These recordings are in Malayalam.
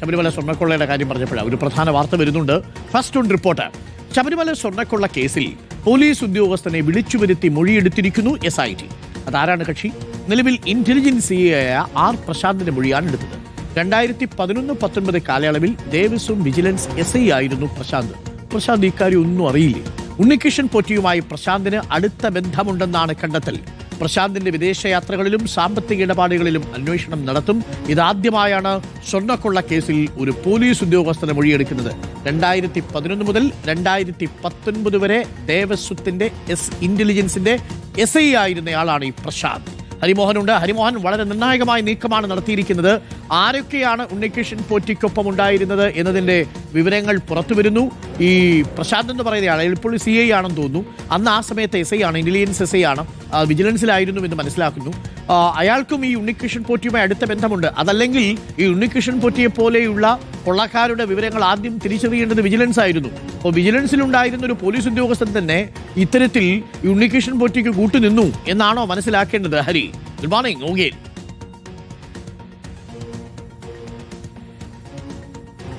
ശബരിമല സ്വർണക്കൊള്ളയുടെ കാര്യം പറഞ്ഞപ്പോഴാണ് ഒരു പ്രധാന വാർത്ത വരുന്നുണ്ട്. ഫസ്റ്റ് ഓൺ റിപ്പോർട്ട് ശബരിമല സ്വർണക്കൊള്ള കേസിൽ പോലീസ് ഉദ്യോഗസ്ഥനെ വിളിച്ചു വരുത്തി മൊഴിയെടുത്തിരിക്കുന്നു എസ് ഐ ടി അതാരാണ് കക്ഷി? നിലവിൽ ഇന്റലിജൻസ് ആയ ആർ പ്രശാന്തിന്റെ മൊഴിയാണ് എടുത്തത്. രണ്ടായിരത്തി പതിനൊന്ന് പത്തൊൻപത് കാലയളവിൽ ദേവസ്വം വിജിലൻസ് എസ് ഐ ആയിരുന്നു പ്രശാന്ത്. പ്രശാന്ത് ഇക്കാര്യം ഒന്നും അറിയില്ലേ? ഉണ്ണികൃഷ്ണൻ പോറ്റിയുമായി പ്രശാന്തിന് അടുത്ത ബന്ധമുണ്ടെന്നാണ് കണ്ടെത്തൽ. പ്രശാന്തിന്റെ വിദേശയാത്രകളിലും സാമ്പത്തിക ഇടപാടുകളിലും അന്വേഷണം നടത്തും. ഇതാദ്യമായാണ് സ്വർണക്കൊള്ള കേസിൽ ഒരു പോലീസ് ഉദ്യോഗസ്ഥനെ മൊഴിയെടുക്കുന്നത്. രണ്ടായിരത്തി പതിനൊന്ന് മുതൽ രണ്ടായിരത്തി പത്തൊൻപത് വരെ ദേവസ്വത്തിന്റെ എസ് ഇന്റലിജൻസിന്റെ എസ് ഐ ആയിരുന്നയാളാണ് ഈ പ്രശാന്ത്. ഹരിമോഹനുണ്ട്. ഹരിമോഹൻ വളരെ നിർണായകമായ നീക്കമാണ് നടത്തിയിരിക്കുന്നത്. ആരൊക്കെയാണ് ഉണ്ണികൃഷ്ണൻ പോറ്റിക്കൊപ്പം ഉണ്ടായിരുന്നത് എന്നതിന്റെ വിവരങ്ങൾ പുറത്തു വരുന്നു. ഈ പ്രശാന്ത് എന്ന് പറയുന്ന ആൾ ഇപ്പോൾ സി ഐ ആണെന്ന് തോന്നുന്നു. അന്ന് ആ സമയത്ത് എസ് ഐ ആണ് ഇന്റലിജൻസ് എസ് ഐ ആണ്. വിജിലൻസിലായിരുന്നു എന്ന് മനസ്സിലാക്കുന്നു. അയാൾക്കും ഈ ഉണ്ണികൃഷ്ണൻ പോറ്റിയുമായി അടുത്ത ബന്ധമുണ്ട്. അതല്ലെങ്കിൽ ഈ ഉണ്ണികൃഷ്ണൻ പോറ്റിയെ പോലെയുള്ള കൊള്ളക്കാരുടെ വിവരങ്ങൾ ആദ്യം തിരിച്ചറിയേണ്ടത് വിജിലൻസ് ആയിരുന്നു. അപ്പോൾ വിജിലൻസിലുണ്ടായിരുന്ന ഒരു പോലീസ് ഉദ്യോഗസ്ഥൻ തന്നെ ഇത്തരത്തിൽ ഈ ഉണ്ണികൃഷ്ണൻ പോറ്റിക്ക് കൂട്ടുനിന്നു എന്നാണോ മനസ്സിലാക്കേണ്ടത്? ഹരി ഗുഡ് മോർണിംഗ് ഓഗേൻ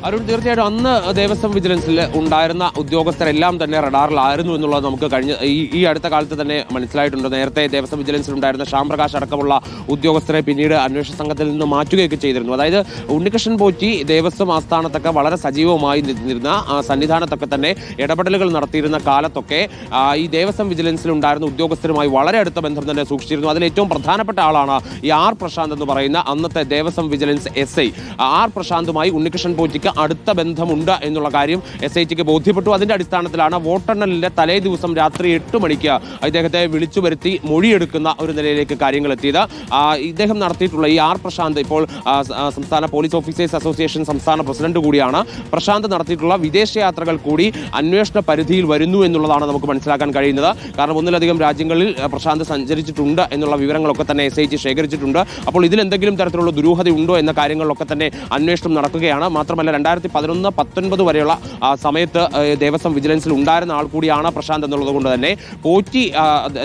അരുൺ തീർച്ചയായിട്ടും അന്ന് ദേവസ്വം വിജിലൻസിൽ ഉണ്ടായിരുന്ന ഉദ്യോഗസ്ഥരെല്ലാം തന്നെ റഡാറിലായിരുന്നു എന്നുള്ളത് നമുക്ക് കഴിഞ്ഞ ഈ ഈ അടുത്ത കാലത്ത് തന്നെ മനസ്സിലായിട്ടുണ്ട്. നേരത്തെ ദേവസ്വം വിജിലൻസിൽ ഉണ്ടായിരുന്ന ശ്യാം പ്രകാശ് അടക്കമുള്ള ഉദ്യോഗസ്ഥരെ പിന്നീട് അന്വേഷണ സംഘത്തിൽ നിന്ന് മാറ്റുകയൊക്കെ ചെയ്തിരുന്നു. അതായത് ഉണ്ണികൃഷ്ണൻ പോറ്റി ദേവസ്വം ആസ്ഥാനത്തൊക്കെ വളരെ സജീവമായി നിന്നിരുന്ന സന്നിധാനത്തൊക്കെ തന്നെ ഇടപെടലുകൾ നടത്തിയിരുന്ന കാലത്തൊക്കെ ഈ ദേവസ്വം വിജിലൻസിൽ ഉണ്ടായിരുന്ന ഉദ്യോഗസ്ഥരുമായി വളരെ അടുത്ത ബന്ധം തന്നെ സൂക്ഷിച്ചിരുന്നു. അതിൽ ഏറ്റവും പ്രധാനപ്പെട്ട ആളാണ് ഈ ആർ പ്രശാന്ത് എന്ന് പറയുന്ന അന്നത്തെ Devaswom vigilance S I. R പ്രശാന്തുമായി Unnikrishnan പോറ്റിക്ക് അടുത്ത ബന്ധമുണ്ട് എന്നുള്ള കാര്യം എസ് ഐ ടിക്ക് ബോധ്യപ്പെട്ടു. അതിന്റെ അടിസ്ഥാനത്തിലാണ് വോട്ടെണ്ണലിന്റെ തലേ ദിവസം രാത്രി എട്ട് മണിക്ക് ഇദ്ദേഹത്തെ വിളിച്ചു വരുത്തി മൊഴിയെടുക്കുന്ന ഒരു നിലയിലേക്ക് കാര്യങ്ങൾ എത്തിയത്. ഇദ്ദേഹം നടത്തിയിട്ടുള്ള ഈ ആർ പ്രശാന്ത് ഇപ്പോൾ സംസ്ഥാന പോലീസ് ഓഫീസേഴ്സ് അസോസിയേഷൻ സംസ്ഥാന പ്രസിഡന്റ് കൂടിയാണ്. പ്രശാന്ത് നടത്തിയിട്ടുള്ള വിദേശയാത്രകൾ കൂടി അന്വേഷണ പരിധിയിൽ വരുന്നു എന്നുള്ളതാണ് നമുക്ക് മനസ്സിലാക്കാൻ കഴിയുന്നത്. കാരണം ഒന്നിലധികം രാജ്യങ്ങളിൽ പ്രശാന്ത് സഞ്ചരിച്ചിട്ടുണ്ട് എന്നുള്ള വിവരങ്ങളൊക്കെ തന്നെ എസ് ഐ ടി ശേഖരിച്ചിട്ടുണ്ട്. അപ്പോൾ ഇതിലെന്തെങ്കിലും തരത്തിലുള്ള ദുരൂഹത ഉണ്ടോ എന്ന കാര്യങ്ങളിലൊക്കെ തന്നെ അന്വേഷണം നടക്കുകയാണ്. മാത്രമല്ല രണ്ടായിരത്തി പതിനൊന്ന് പത്തൊൻപത് വരെയുള്ള സമയത്ത് ദേവസ്വം വിജിലൻസിൽ ഉണ്ടായിരുന്ന ആൾ കൂടിയാണ് പ്രശാന്ത് എന്നുള്ളത് കൊണ്ട് തന്നെ. പോറ്റി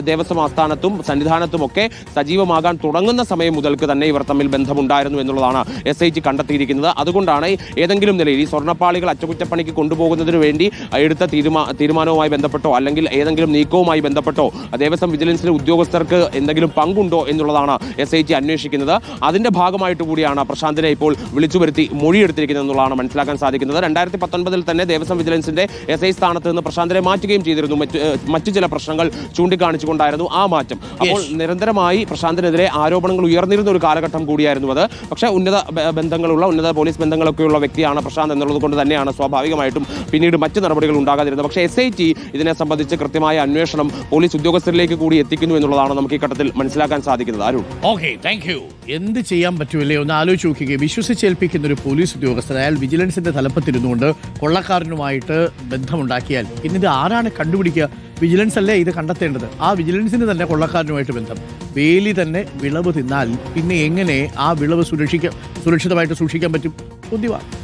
ദേവസ്വം ആസ്ഥാനത്തും സന്നിധാനത്തും ഒക്കെ സജീവമാകാൻ തുടങ്ങുന്ന സമയം മുതൽക്ക് തന്നെ ഇവർ തമ്മിൽ ബന്ധമുണ്ടായിരുന്നു എന്നുള്ളതാണ് എസ് ഐ ജി കണ്ടെത്തിയിരിക്കുന്നത്. അതുകൊണ്ടാണ് ഏതെങ്കിലും നിലയിൽ ഈ സ്വർണപ്പാളികൾ അറ്റകുറ്റപ്പണിക്ക് കൊണ്ടുപോകുന്നതിന് വേണ്ടി എടുത്ത തീരുമാ തീരുമാനവുമായി ബന്ധപ്പെട്ടോ അല്ലെങ്കിൽ ഏതെങ്കിലും നീക്കവുമായി ബന്ധപ്പെട്ടോ ദേവസ്വം വിജിലൻസിലെ ഉദ്യോഗസ്ഥർക്ക് എന്തെങ്കിലും പങ്കുണ്ടോ എന്നുള്ളതാണ് എസ് ഐ ജി അന്വേഷിക്കുന്നത്. അതിന്റെ ഭാഗമായിട്ട് കൂടിയാണ് പ്രശാന്തിനെ ഇപ്പോൾ വിളിച്ചു വരുത്തി മൊഴിയെടുത്തിരിക്കുന്നത് എന്നുള്ളതാണ് മനസ്സിലാക്കാൻ സാധിക്കുന്നത്. രണ്ടായിരത്തി പത്തൊൻപതിൽ തന്നെ ദേവസ്വം വിജിലൻസിന്റെ എസ് ഐ സ്ഥാനത്ത് നിന്ന് പ്രശാന്തിനെ മാറ്റുകയും ചെയ്തിരുന്നു. മറ്റു മറ്റു ചില പ്രശ്നങ്ങൾ ചൂണ്ടിക്കാണിച്ചുകൊണ്ടായിരുന്നു ആ മാറ്റം. അപ്പോൾ നിരന്തരമായി പ്രശാന്തിനെതിരെ ആരോപണങ്ങൾ ഉയർന്നിരുന്ന ഒരു കാലഘട്ടം കൂടിയായിരുന്നു അത്. പക്ഷേ ഉന്നത ബന്ധങ്ങളുള്ള ഉന്നത പോലീസ് ബന്ധങ്ങളൊക്കെയുള്ള വ്യക്തിയാണ് പ്രശാന്ത് എന്നുള്ളത് കൊണ്ട് തന്നെയാണ് സ്വാഭാവികമായിട്ടും പിന്നീട് മറ്റു നടപടികൾ ഉണ്ടാകാതിരുന്നത്. പക്ഷേ എസ് ഐ ടി ഇതിനെ സംബന്ധിച്ച് കൃത്യമായ അന്വേഷണം പോലീസ് ഉദ്യോഗസ്ഥരിലേക്ക് കൂടി എത്തിക്കുന്നു എന്നുള്ളതാണ് നമുക്ക് ഈ ഘട്ടത്തിൽ മനസ്സിലാക്കാൻ സാധിക്കുന്നത്. അരുൺ. Okay thank you. എന്ത് ചെയ്യാൻ പറ്റുമല്ലേ? ഒന്ന് ആലോചിച്ച് നോക്കുകയും വിശ്വസിച്ചേൽപ്പിക്കുന്ന ഒരു പോലീസ് ഉദ്യോഗസ്ഥൻ അയാൾ വിജിലൻസിന്റെ തലപ്പത്തിരുന്നുകൊണ്ട് കൊള്ളക്കാരനുമായിട്ട് ബന്ധമുണ്ടാക്കിയാൽ ഇന്നിത് ആരാണ് കണ്ടുപിടിക്കുക? വിജിലൻസ് അല്ലേ ഇത് കണ്ടെത്തേണ്ടത്? ആ വിജിലൻസിന് തന്നെ കൊള്ളക്കാരനുമായിട്ട് ബന്ധം. വേലി തന്നെ വിളവ് തിന്നാൽ പിന്നെ എങ്ങനെ ആ വിളവ് സുരക്ഷിക്ക സുരക്ഷിതമായിട്ട് സൂക്ഷിക്കാൻ പറ്റും? ചോദ്യമാണ്